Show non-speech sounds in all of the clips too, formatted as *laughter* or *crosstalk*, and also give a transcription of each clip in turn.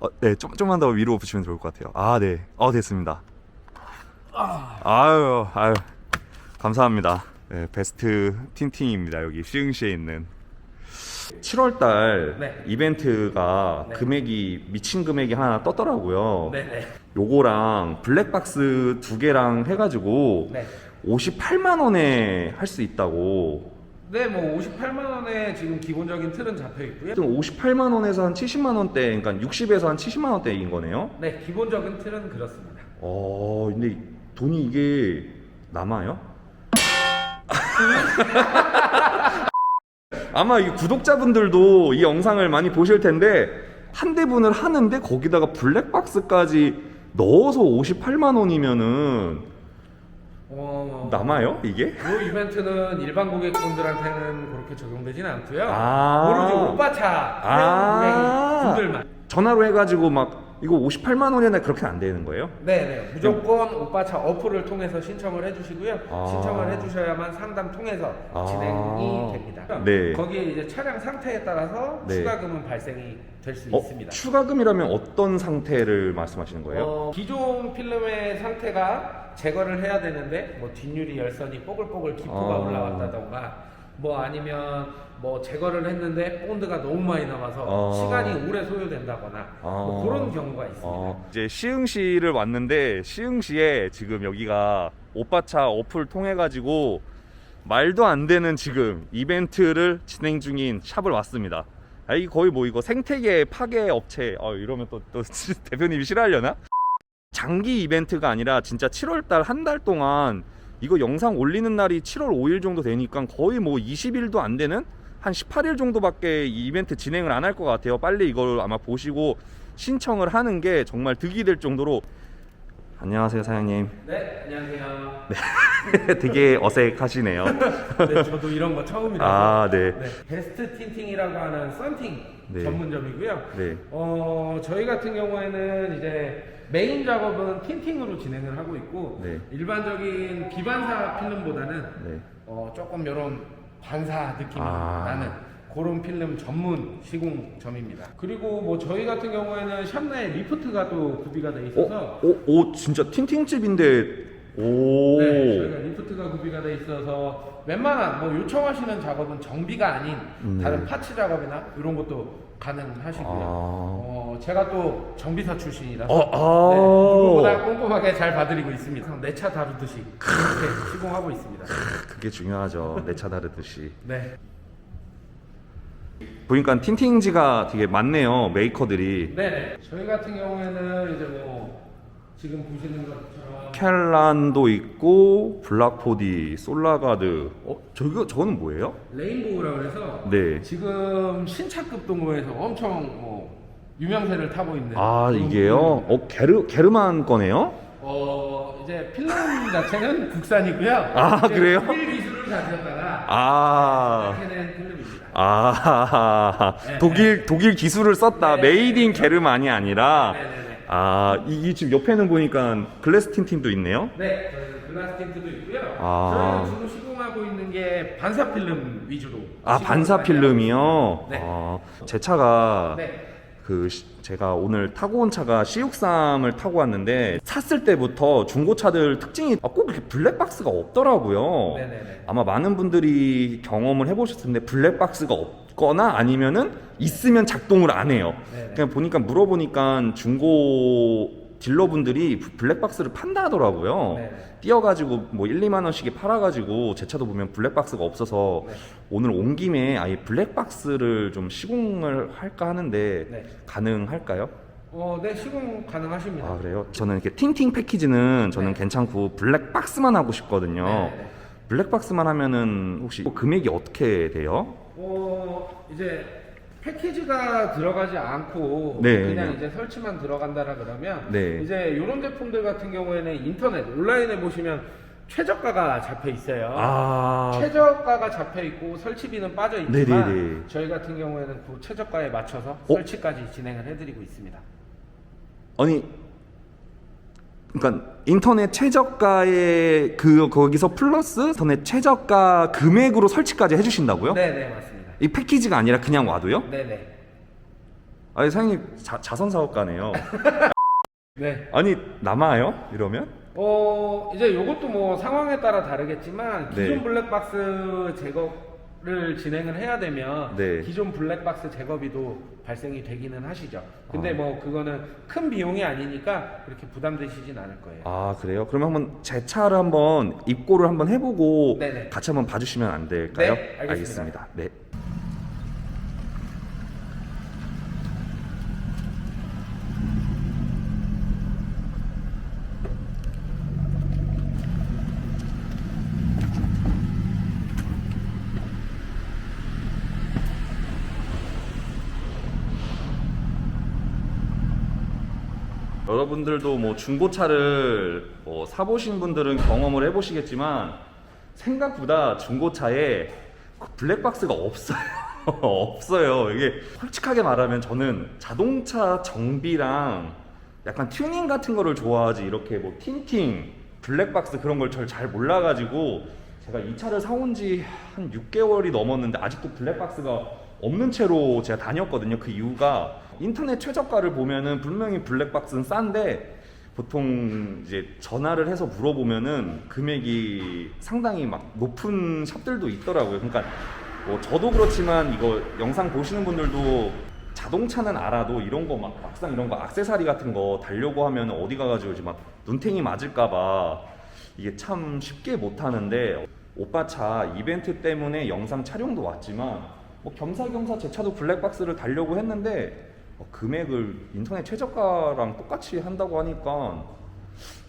어, 네, 좀, 좀만 더 위로 붙이면 좋을 것 같아요. 아, 네. 어, 됐습니다. 아유, 아유. 감사합니다. 네, 베스트 틴팅입니다. 여기 시흥시에 있는. 7월달 네. 이벤트가 네. 금액이 미친 금액이 하나 떴더라고요. 네네. 요거랑 블랙박스 두 개랑 해가지고 네. 58만 원에 할 수 있다고. 네, 뭐 58만 원에 지금 기본적인 틀은 잡혀 있고요. 하여튼 58만 원에서 한 70만 원대, 그러니까 60에서 한 70만 원대인 거네요. 네, 기본적인 틀은 그렇습니다. 어, 근데 돈이 이게 남아요? *laughs* 아마 이 구독자분들도 이 영상을 많이 보실 텐데 한 대분을 하는데 거기다가 블랙박스까지 넣어서 58만 원이면은 어, 남아요 이게? 이 이벤트는 일반 고객분들한테는 그렇게 적용되진 않고요. 아. 오로지 오빠차 아. 사용 고객분들만. 전화로 해가지고 막 이거 58만 원이나 그렇게 안 되는 거예요? 네네. 무조건 오빠 차 어플을 통해서 신청을 해주시고요. 아. 신청을 해주셔야만 상담 통해서 아. 진행이 됩니다. 네. 거기에 이제 차량 상태에 따라서 네. 추가금은 발생이 될 수 어, 있습니다. 추가금이라면 어떤 상태를 말씀하시는 거예요? 어, 기존 필름의 상태가 제거를 해야 되는데 뭐 뒷유리 열선이 뽀글뽀글 기포가 아. 올라왔다던가 뭐 아니면 뭐 제거를 했는데 본드가 너무 많이 남아서 아. 시간이 오래 소요된다거나 뭐 아. 그런 경우가 있습니다. 어, 이제 시흥시를 왔는데 시흥시에 지금 여기가 오빠차 어플 통해 가지고 말도 안 되는 지금 이벤트를 진행 중인 샵을 왔습니다. 아, 이 거의 뭐 이거 생태계 파괴 업체 어, 이러면 또, 또 *laughs* 대표님이 싫어하려나? 장기 이벤트가 아니라 진짜 7월달 한 달 동안 이거 영상 올리는 날이 7월 5일 정도 되니까 거의 뭐 20일도 안 되는 한 18일 정도밖에 이 이벤트 진행을 안 할 것 같아요. 빨리 이걸 아마 보시고 신청을 하는 게 정말 득이 될 정도로 안녕하세요 사장님. 네, 안녕하세요. *laughs* 되게 어색하시네요. *laughs* 네, 저도 이런 거 처음이라서. 아, 네. 네, 베스트 틴팅이라고 하는 썬팅 네. 전문점이고요. 네. 어, 저희 같은 경우에는 이제 메인 작업은 틴팅으로 진행을 하고 있고 네. 일반적인 기반사 필름보다는 네. 어, 조금 이런 반사 느낌 이 아. 나는 그런 필름 전문 시공점입니다. 그리고 뭐 저희 같은 경우에는 샵 내에 리프트가 또 구비가 돼 있어서 어, 오, 오, 진짜 틴팅집인데 오. 네, 저희가 리프트가 구비가 돼 있어서 웬만한 뭐 요청하시는 작업은 정비가 아닌 네. 다른 파츠 작업이나 이런 것도 가능하시고요. 아. 어, 제가 또 정비사 출신이라서 어, 아. 네, 누구보다 꼼꼼하게 잘 봐드리고 있습니다. 내차 다루듯이 그렇게 시공하고 있습니다. 그게 중요하죠. 내 차 다르듯이. 네, 보니까 틴팅지가 되게 많네요. 메이커들이. 네네. 저희 같은 경우에는 이제 뭐 지금 보시는 것처럼 켈란도 있고 블락포디, 솔라가드. 어, 저거 저거는 뭐예요? 레인보우라고 해서 네. 지금 신차급 동호회에서 엄청 뭐 유명세를 타고 있는 아, 그런 이게요? 어, 게르 게르만 거네요? 어 이제 필름 자체는 국산이고요. 아, 이제 그래요? 독일 기술을 가져다가 아. 이렇 아, *laughs* 독일 독일 기술을 썼다. 네. 메이드 인 게르만이 아니라 네 네 네. 아, 이, 이 지금 옆에는 보니까 글래스 틴팅도 있네요. 네, 저희는 글라스 틴트도 있고요. 아. 저희는 지금 시공하고 있는 게 반사 필름 위주로. 아, 반사 필름이요? 네. 아, 제 차가. 네. 그 시- 제가 오늘 타고 온 차가 C63을 타고 왔는데 샀을 때부터 중고차들 특징이 아, 꼭 이렇게 블랙박스가 없더라고요. 네네네. 아마 많은 분들이 경험을 해보셨을 텐데 블랙박스가 없거나 아니면은 있으면 작동을 안 해요. 네네. 그냥 보니까 물어보니까 중고 딜러분들이 블랙박스를 판다 하더라고요. 네네. 띄어가지고 뭐 1, 2만 원씩에 팔아가지고 제 차도 보면 블랙박스가 없어서 네. 오늘 온 김에 아예 블랙박스를 좀 시공을 할까 하는데 네. 가능할까요? 어, 네, 시공 가능하십니다. 아 그래요? 저는 이렇게 틴팅 패키지는 저는 네. 괜찮고 블랙박스만 하고 싶거든요. 네네네. 블랙박스만 하면은 혹시 금액이 어떻게 돼요? 어 이제 패키지가 들어가지 않고 네. 그냥 이제 설치만 들어간다라 그러면 네. 이제 이런 제품들 같은 경우에는 인터넷 온라인에 보시면 최저가가 잡혀 있어요. 아, 최저가가 잡혀 있고 설치비는 빠져 있지만 네네네. 저희 같은 경우에는 그 최저가에 맞춰서 어? 설치까지 진행을 해드리고 있습니다. 아니, 그러니까 인터넷 최저가에 그 거기서 플러스 인터넷 최저가 금액으로 설치까지 해주신다고요? 네 네 맞습니다. 이 패키지가 아니라 그냥 와도요? 네네. 아니 사장님 자, 자선 사업가네요. *laughs* 네. 아니 남아요? 이러면? 어 이제 요것도 뭐 상황에 따라 다르겠지만 기존 네. 블랙박스 제거를 진행을 해야 되면 네. 기존 블랙박스 제거비도 발생이 되기는 하시죠. 근데 아. 뭐 그거는 큰 비용이 아니니까 그렇게 부담되시진 않을 거예요. 아 그래요? 그러면 한번 제 차를 한번 입고를 한번 해보고 네네. 같이 한번 봐주시면 안 될까요? 네, 알겠습니다. 네. 여러분들도 뭐 중고차를 뭐 사보신 분들은 경험을 해보시겠지만 생각보다 중고차에 그 블랙박스가 없어요. *laughs* 없어요. 이게 솔직하게 말하면 저는 자동차 정비랑 약간 튜닝 같은 거를 좋아하지 이렇게 뭐 틴팅, 블랙박스 그런 걸 잘 몰라가지고 제가 이 차를 사온 지 한 6개월이 넘었는데 아직도 블랙박스가 없는 채로 제가 다녔거든요. 그 이유가 인터넷 최저가를 보면은 분명히 블랙박스는 싼데 보통 이제 전화를 해서 물어보면은 금액이 상당히 막 높은 샵들도 있더라고요. 그러니까 뭐 저도 그렇지만 이거 영상 보시는 분들도 자동차는 알아도 이런 거 막 막상 이런 거 악세사리 같은 거 달려고 하면 어디 가가지고 이제 막 눈탱이 맞을까봐 이게 참 쉽게 못 하는데 오빠 차 이벤트 때문에 영상 촬영도 왔지만 뭐 겸사겸사 제 차도 블랙박스를 달려고 했는데 어, 금액을 인터넷 최저가랑 똑같이 한다고 하니까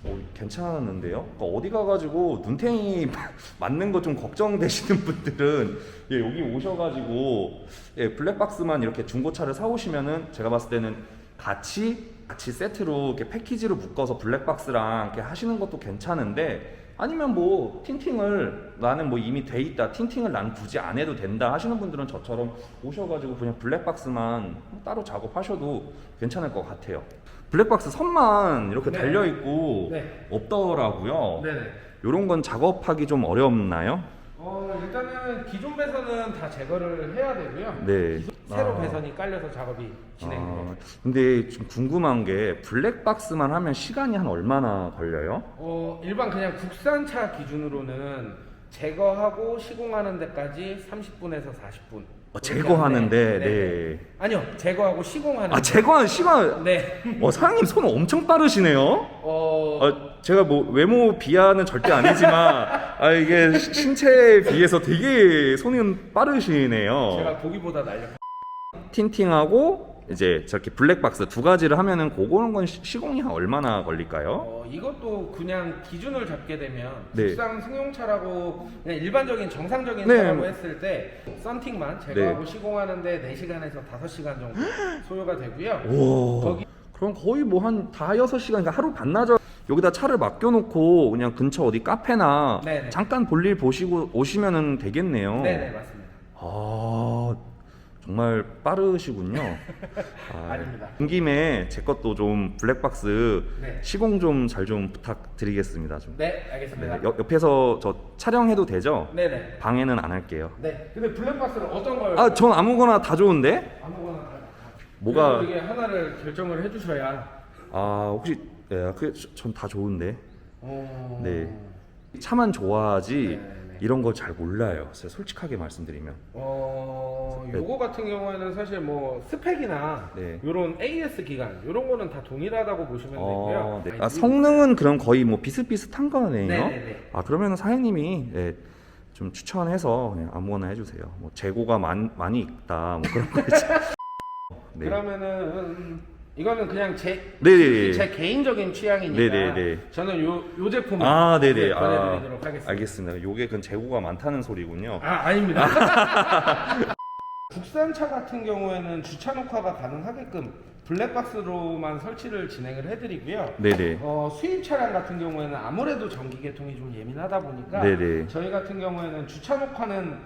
어, 괜찮았는데요. 그러니까 어디 가가지고 눈탱이 *laughs* 맞는 거 좀 걱정되시는 *laughs* 분들은 예, 여기 오셔가지고 예, 블랙박스만 이렇게 중고차를 사오시면은 제가 봤을 때는 같이 같이 세트로 이렇게 패키지로 묶어서 블랙박스랑 이렇게 하시는 것도 괜찮은데 아니면 뭐 틴팅을 나는 뭐 이미 돼 있다 틴팅을 난 굳이 안 해도 된다 하시는 분들은 저처럼 오셔가지고 그냥 블랙박스만 따로 작업하셔도 괜찮을 것 같아요. 블랙박스 선만 이렇게 네. 달려 있고 네. 없더라고요. 네네. 이런 건 작업하기 좀 어렵나요? 어 일단은 기존 배선은 다 제거를 해야 되고요. 네. 기존- 새로 아. 배선이 깔려서 작업이 진행돼요. 아, 근데 좀 궁금한 게 블랙박스만 하면 시간이 한 얼마나 걸려요? 어 일반 그냥 국산차 기준으로는 제거하고 시공하는 데까지 30분에서 40분. 어, 제거하는데 네. 아니요 제거하고 시공하는. 아 제거한 시간 네. 어 사장님 손 엄청 빠르시네요. 어 아, 제가 뭐 외모 비하는 절대 아니지만 아 이게 시- 신체에 비해서 되게 손은 빠르시네요. 제가 보기보다 날려. 틴팅하고 이제 저렇게 블랙박스 두 가지를 하면은 그거는 건 시- 시공이 한 얼마나 걸릴까요? 어, 이것도 그냥 기준을 잡게 되면 네. 국산 승용차라고 그냥 일반적인 정상적인 네. 차라고 했을 때 썬팅만 제거하고 시공하는데 4시간에서 5시간 정도 *gasps* 소요가 되고요. 와. 거기- 그럼 거의 뭐 한 다 여섯 시간 그러니까 하루 반나절 여기다 차를 맡겨놓고 그냥 근처 어디 카페나 네네. 잠깐 볼일 보시고 오시면은 되겠네요. 네네 맞습니다. 아 정말 빠르시군요. *laughs* 아, 아닙니다. 온 김에 제 것도 좀 블랙박스 네. 시공 좀 잘 좀 부탁드리겠습니다. 좀. 네 네, 알겠습니다. 옆, 옆에서 저 촬영해도 되죠? 네네. 방해는 안 할게요. 네. 근데 블랙박스는 어떤 걸? 아, 전 아무거나 다 좋은데? 아무거나 다. 뭐가- 이게 하나를 결정을 해주셔야. 아, 혹시 예, 그전 다 좋은데. 어... 네. 차만 좋아하지 네네네. 이런 거 잘 몰라요. 솔직하게 말씀드리면. 어, 네. 요거 같은 경우에는 사실 뭐 스펙이나 네. 요런 AS 기간 요런 거는 다 동일하다고 보시면 어, 되고요. 네. 아니, 아, 성능은 그럼 거의 뭐 비슷비슷한 거네요. 네네네. 아 그러면 사장님이 예, 좀 추천해서 그냥 아무거나 해주세요. 뭐 재고가 많, 많이 있다 뭐 그런 거 있죠. *laughs* 네. 그러면은 이거는 그냥 제, 네네네. 제 개인적인 취향이니까 네네네. 저는 요, 요 제품을 아 네네. 네, 아, 보내드리도록 하겠습니다. 알겠습니다. 요게 그 재고가 많다는 소리군요. 아 아닙니다. *laughs* 국산차 같은 경우에는 주차 녹화가 가능하게끔 블랙박스로만 설치를 진행을 해드리고요. 네네. 어, 수입 차량 같은 경우에는 아무래도 전기 계통이 좀 예민하다 보니까 네네. 저희 같은 경우에는 주차 녹화는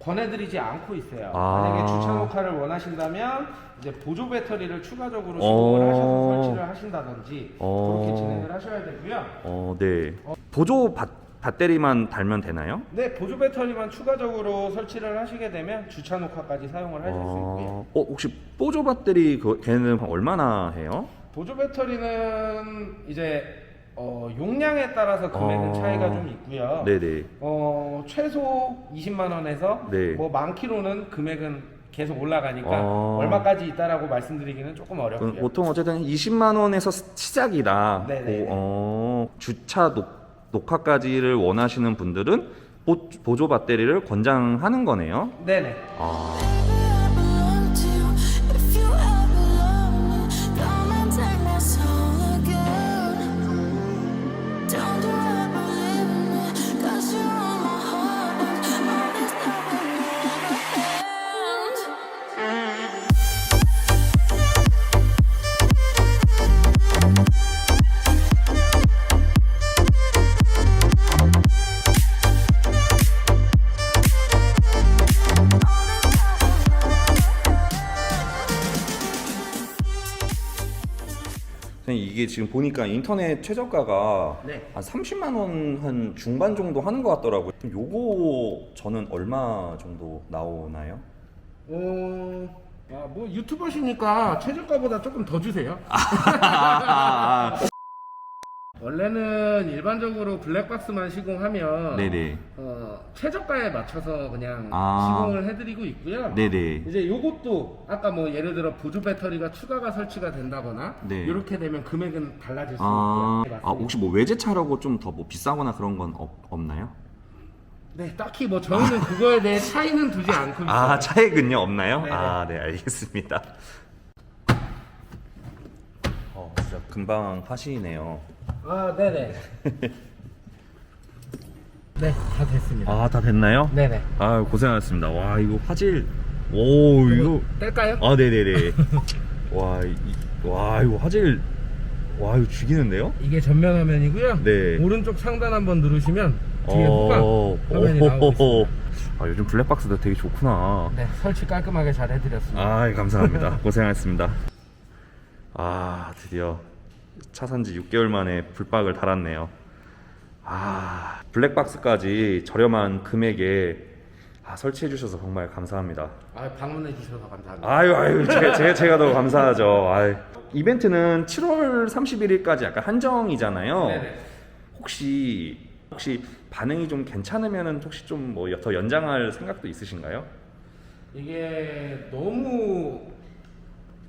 권해드리지 않고 있어요. 아. 만약에 주차 녹화를 원하신다면 이제 보조 배터리를 추가적으로 어. 시공을 하셔서 설치를 하신다든지 어. 그렇게 진행을 하셔야 되고요. 어 네. 보조 바, 배터리만 달면 되나요? 네, 보조 배터리만 추가적으로 설치를 하시게 되면 주차 녹화까지 사용을 하실 수 있고요. 어, 어, 혹시 뽀조 배터리 그 걔는 얼마나 해요? 보조 배터리는 이제 어, 용량에 따라서 금액은 어. 차이가 좀 있고요. 네네. 어, 최소 20만 원에서 네. 뭐 많기로는 금액은 계속 올라가니까 어. 얼마까지 있다라고 말씀드리기는 조금 그럼 어렵고요. 보통 어쨌든 20만 원에서 시- 시작이다. 네네. 고- 어, 주차 녹, 녹화까지를 원하시는 분들은 보, 보조 배터리를 권장하는 거네요. 네네. 아. 이게 지금 보니까 인터넷 최저가가 네. 한 30만 원 한 중반 정도 하는 것 같더라고요. 그럼 요거 저는 얼마 정도 나오나요? 어, 아, 뭐 유튜버시니까 최저가보다 조금 더 주세요. *laughs* 원래는 일반적으로 블랙박스만 시공하면 네네. 어, 최저가에 맞춰서 그냥 아. 시공을 해드리고 있고요. 네네. 이제 요것도 아까 뭐 예를 들어 보조 배터리가 추가가 설치가 된다거나 네. 이렇게 되면 금액은 달라질 수 아, 있고요. 네, 아 혹시 뭐 외제차라고 좀 더 뭐 비싸거나 그런 건 없, 없나요? 네, 딱히 뭐 저희는 그거에 대해 차이는 두지 않고 있어요. 아 차액은요 없나요? 네네. 아 네 알겠습니다. 어 진짜 금방 하시네요. 아, 네네. *laughs* 네, 다 됐습니다. 아 다 됐나요? 네네. 아 고생하셨습니다. 와 이거 화질 오 이거 뗄까요? 아 네네네. *laughs* 와, 이, 와 이거 화질 와 이거 죽이는데요? 이게 전면 화면이고요. 네. 오른쪽 상단 한번 누르시면 뒤에 후방 화면이 나오고. 있습니다. 아 요즘 블랙박스도 되게 좋구나. 네, 설치 깔끔하게 잘 해드렸습니다. 아 감사합니다. *laughs* 고생하셨습니다. 아 드디어 차 산지 6개월 만에 불박을 달았네요. 아 블랙박스까지 저렴한 금액에 아, 설치해 주셔서 정말 감사합니다. 아, 방문해 주셔서 감사합니다. 아유 아유 제가 제가, 제가 더 감사하죠. 아유. 이벤트는 7월 31일까지 약간 한정이잖아요. 네네. 혹시 혹시 반응이 좀 괜찮으면은 혹시 좀 뭐 더 연장할 생각도 있으신가요? 이게 너무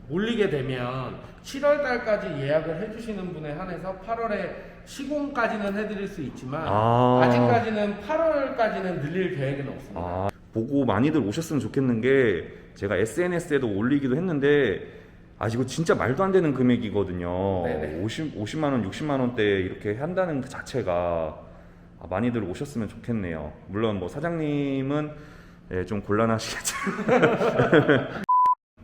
몰리게 되면 7월 달까지 예약을 해주시는 분에 한해서 8월에 시공까지는 해드릴 수 있지만 아. 아... 직까지는 8월까지는 늘릴 계획은 없습니다. 아, 보고 많이들 오셨으면 좋겠는 게 제가 SNS에도 올리기도 했는데 아 이거 진짜 말도 안 되는 금액이거든요. 네네. 50 50만 원, 60만 원대 이렇게 한다는 그 자체가 아, 많이들 오셨으면 좋겠네요. 물론 뭐 사장님은 예, 좀 곤란하시겠죠. *laughs*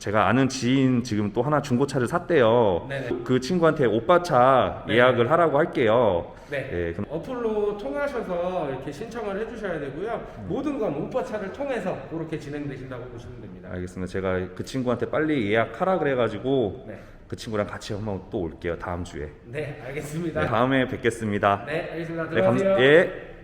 제가 아는 지인 지금 또 하나 중고차를 샀대요. 네네. 그 친구한테 오빠 차 네네. 예약을 하라고 할게요. 네. 예, 그럼 어플로 통하셔서 이렇게 신청을 해주셔야 되고요. 모든 건 오빠 차를 통해서 그렇게 진행되신다고 보시면 됩니다. 알겠습니다. 제가 그 친구한테 빨리 예약하라 그래가지고 네. 그 친구랑 같이 한번 또 올게요. 다음 주에. 네, 알겠습니다. 네, 다음에 뵙겠습니다. 네, 알겠습니다. 네, 감- 들어가세요. 예.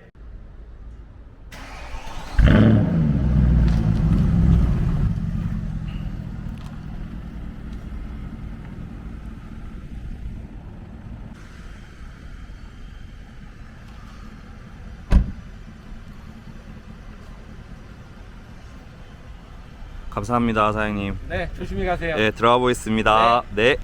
감사합니다, 사장님. 네, 조심히 가세요. 네, 들어가 보겠습니다. 네.